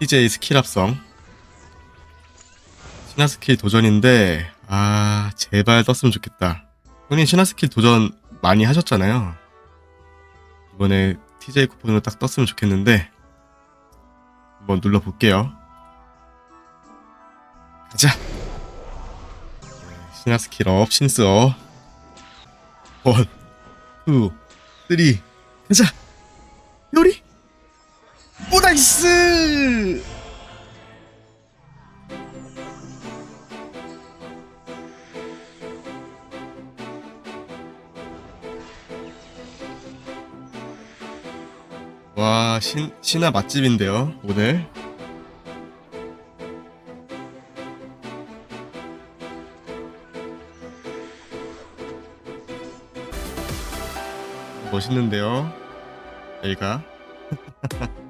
TJ 스킬 합성. 신화 스킬 도전인데 아 제발 떴으면 좋겠다. 형님 신화 스킬 도전 많이 하셨잖아요. 이번에 TJ 쿠폰으로 딱 떴으면 좋겠는데 한번 눌러볼게요. 가자! 네, 신화 스킬 업 신스업. 원, 투, 쓰리 가자! 요리! 오 나이스 와 신, 신화 맛집인데요 오늘. 멋있는데요 여기가